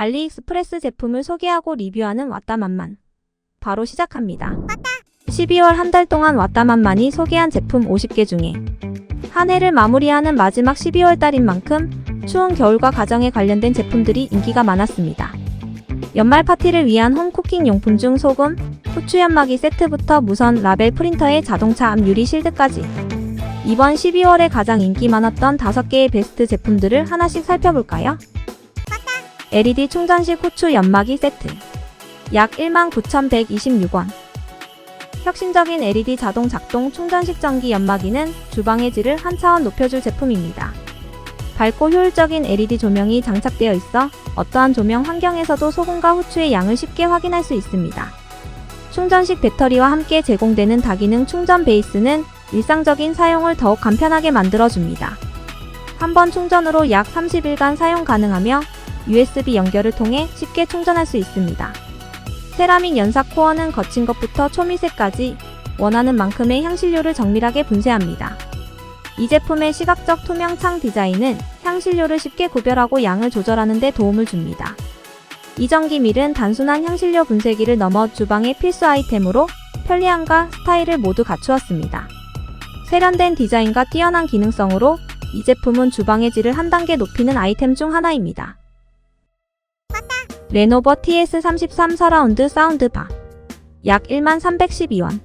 알리익스프레스 제품을 소개하고 리뷰하는 왔다만만. 바로 시작합니다. 12월 한 달 동안 왔다만만이 소개한 제품 50개 중에 한 해를 마무리하는 마지막 12월 달인 만큼 추운 겨울과 가정에 관련된 제품들이 인기가 많았습니다. 연말 파티를 위한 홈쿠킹 용품 중 소금, 후추 연마기 세트부터 무선 라벨 프린터의 자동차 앞 유리 실드까지 이번 12월에 가장 인기 많았던 5개의 베스트 제품들을 하나씩 살펴볼까요? LED 충전식 후추 연마기 세트 약 19,126원 혁신적인 LED 자동 작동 충전식 전기 연마기는 주방의 질을 한 차원 높여줄 제품입니다. 밝고 효율적인 LED 조명이 장착되어 있어 어떠한 조명 환경에서도 소금과 후추의 양을 쉽게 확인할 수 있습니다. 충전식 배터리와 함께 제공되는 다기능 충전 베이스는 일상적인 사용을 더욱 간편하게 만들어줍니다. 한 번 충전으로 약 30일간 사용 가능하며 USB 연결을 통해 쉽게 충전할 수 있습니다. 세라믹 연사 코어는 거친 것부터 초미세까지 원하는 만큼의 향신료를 정밀하게 분쇄합니다. 이 제품의 시각적 투명 창 디자인은 향신료를 쉽게 구별하고 양을 조절하는 데 도움을 줍니다. 이 전기 밀은 단순한 향신료 분쇄기를 넘어 주방의 필수 아이템으로 편리함과 스타일을 모두 갖추었습니다. 세련된 디자인과 뛰어난 기능성으로 이 제품은 주방의 질을 한 단계 높이는 아이템 중 하나입니다. 레노버 TS33 서라운드 사운드바 약 1312원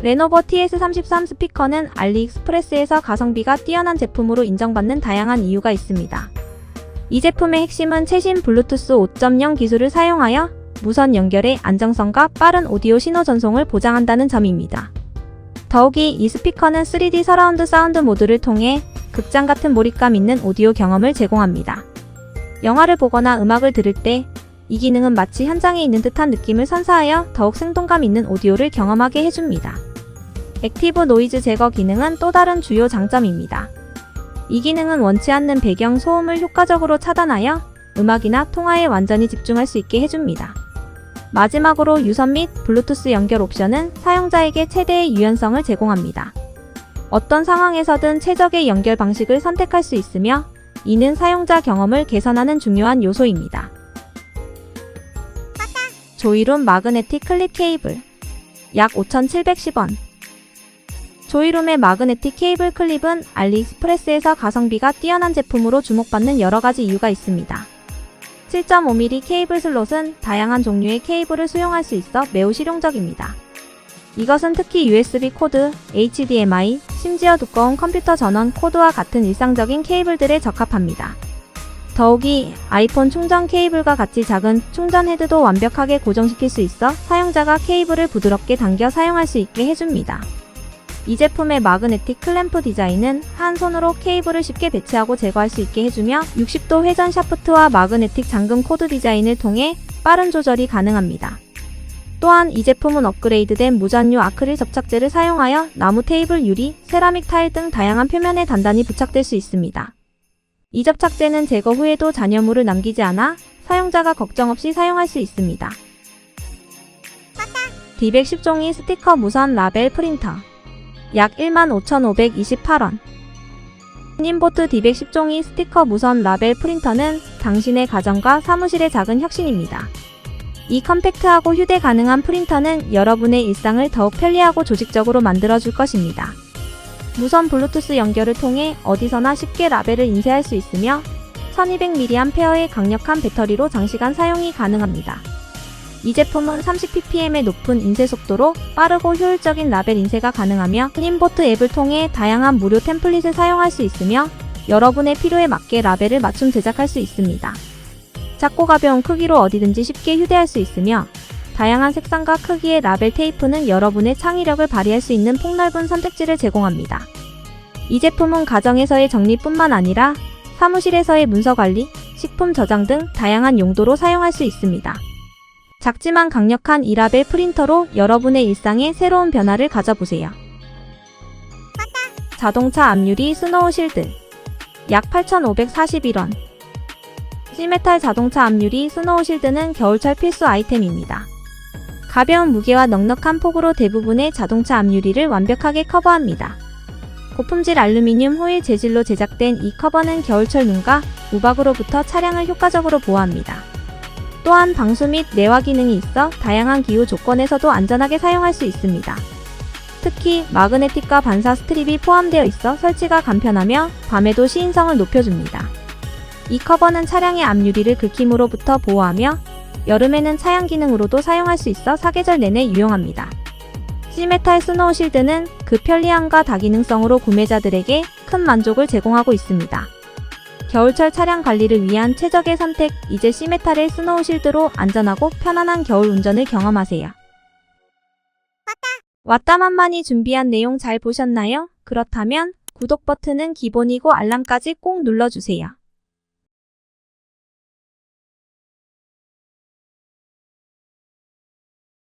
레노버 TS33 스피커는 알리익스프레스에서 가성비가 뛰어난 제품으로 인정받는 다양한 이유가 있습니다. 이 제품의 핵심은 최신 블루투스 5.0 기술을 사용하여 무선 연결의 안정성과 빠른 오디오 신호 전송을 보장한다는 점입니다. 더욱이 이 스피커는 3D 서라운드 사운드 모드를 통해 극장 같은 몰입감 있는 오디오 경험을 제공합니다. 영화를 보거나 음악을 들을 때 이 기능은 마치 현장에 있는 듯한 느낌을 선사하여 더욱 생동감 있는 오디오를 경험하게 해줍니다. 액티브 노이즈 제거 기능은 또 다른 주요 장점입니다. 이 기능은 원치 않는 배경 소음을 효과적으로 차단하여 음악이나 통화에 완전히 집중할 수 있게 해줍니다. 마지막으로 유선 및 블루투스 연결 옵션은 사용자에게 최대의 유연성을 제공합니다. 어떤 상황에서든 최적의 연결 방식을 선택할 수 있으며 이는 사용자 경험을 개선하는 중요한 요소입니다. 조이룸 마그네틱 클립 케이블 약 5,710원 조이룸의 마그네틱 케이블 클립은 알리익스프레스에서 가성비가 뛰어난 제품으로 주목받는 여러 가지 이유가 있습니다. 7.5mm 케이블 슬롯은 다양한 종류의 케이블을 수용할 수 있어 매우 실용적입니다. 이것은 특히 USB 코드, HDMI, 심지어 두꺼운 컴퓨터 전원 코드와 같은 일상적인 케이블들에 적합합니다. 더욱이 아이폰 충전 케이블과 같이 작은 충전 헤드도 완벽하게 고정시킬 수 있어 사용자가 케이블을 부드럽게 당겨 사용할 수 있게 해줍니다. 이 제품의 마그네틱 클램프 디자인은 한 손으로 케이블을 쉽게 배치하고 제거할 수 있게 해주며 60도 회전 샤프트와 마그네틱 잠금 코드 디자인을 통해 빠른 조절이 가능합니다. 또한 이 제품은 업그레이드된 무전류 아크릴 접착제를 사용하여 나무 테이블 유리, 세라믹 타일 등 다양한 표면에 단단히 부착될 수 있습니다. 이 접착제는 제거 후에도 잔여물을 남기지 않아 사용자가 걱정 없이 사용할 수 있습니다. D110종이 스티커 무선 라벨 프린터 약 15,528원 님보트 D110종이 스티커 무선 라벨 프린터는 당신의 가정과 사무실의 작은 혁신입니다. 이 컴팩트하고 휴대 가능한 프린터는 여러분의 일상을 더욱 편리하고 조직적으로 만들어줄 것입니다. 무선 블루투스 연결을 통해 어디서나 쉽게 라벨을 인쇄할 수 있으며 1200mAh의 강력한 배터리로 장시간 사용이 가능합니다. 이 제품은 30ppm의 높은 인쇄 속도로 빠르고 효율적인 라벨 인쇄가 가능하며 크림보트 앱을 통해 다양한 무료 템플릿을 사용할 수 있으며 여러분의 필요에 맞게 라벨을 맞춤 제작할 수 있습니다. 작고 가벼운 크기로 어디든지 쉽게 휴대할 수 있으며 다양한 색상과 크기의 라벨 테이프는 여러분의 창의력을 발휘할 수 있는 폭넓은 선택지를 제공합니다. 이 제품은 가정에서의 정리뿐만 아니라 사무실에서의 문서 관리, 식품 저장 등 다양한 용도로 사용할 수 있습니다. 작지만 강력한 이 라벨 프린터로 여러분의 일상에 새로운 변화를 가져보세요. 자동차 앞유리 스노우 실드 약 8,541원 시메탈 자동차 앞유리 스노우 실드는 겨울철 필수 아이템입니다. 가벼운 무게와 넉넉한 폭으로 대부분의 자동차 앞유리를 완벽하게 커버합니다. 고품질 알루미늄 호일 재질로 제작된 이 커버는 겨울철 눈과 우박으로부터 차량을 효과적으로 보호합니다. 또한 방수 및 내화 기능이 있어 다양한 기후 조건에서도 안전하게 사용할 수 있습니다. 특히 마그네틱과 반사 스트립이 포함되어 있어 설치가 간편하며 밤에도 시인성을 높여줍니다. 이 커버는 차량의 앞유리를 긁힘으로부터 보호하며 여름에는 차양 기능으로도 사용할 수 있어 사계절 내내 유용합니다. 시메탈 스노우 실드는 그 편리함과 다기능성으로 구매자들에게 큰 만족을 제공하고 있습니다. 겨울철 차량 관리를 위한 최적의 선택, 이제 시메탈의 스노우 실드로 안전하고 편안한 겨울 운전을 경험하세요. 왔다만만이 준비한 내용 잘 보셨나요? 그렇다면 구독 버튼은 기본이고 알람까지 꼭 눌러주세요.